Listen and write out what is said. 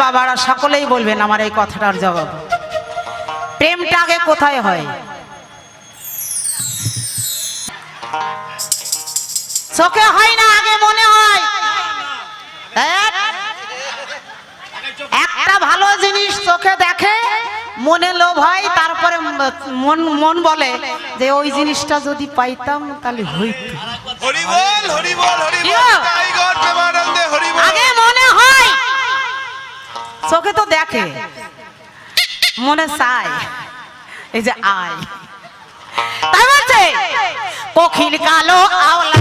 বাবারা সকলেই বলবেন আমার এই কথাটার জবাব। প্রেমটা আগে কোথায় হয়? চোখে হয় না আগে মনে হয়। একটা ভালো জিনিস চোখে দেখে মনে লোভ হয় তারপরে মন মন বলে যে ওই জিনিসটা যদি পাইতাম তাহলে হইতো। হরি চোখে তো দেখে। মনে চায় এই যে আয়। তাই বলছে কালো আওলা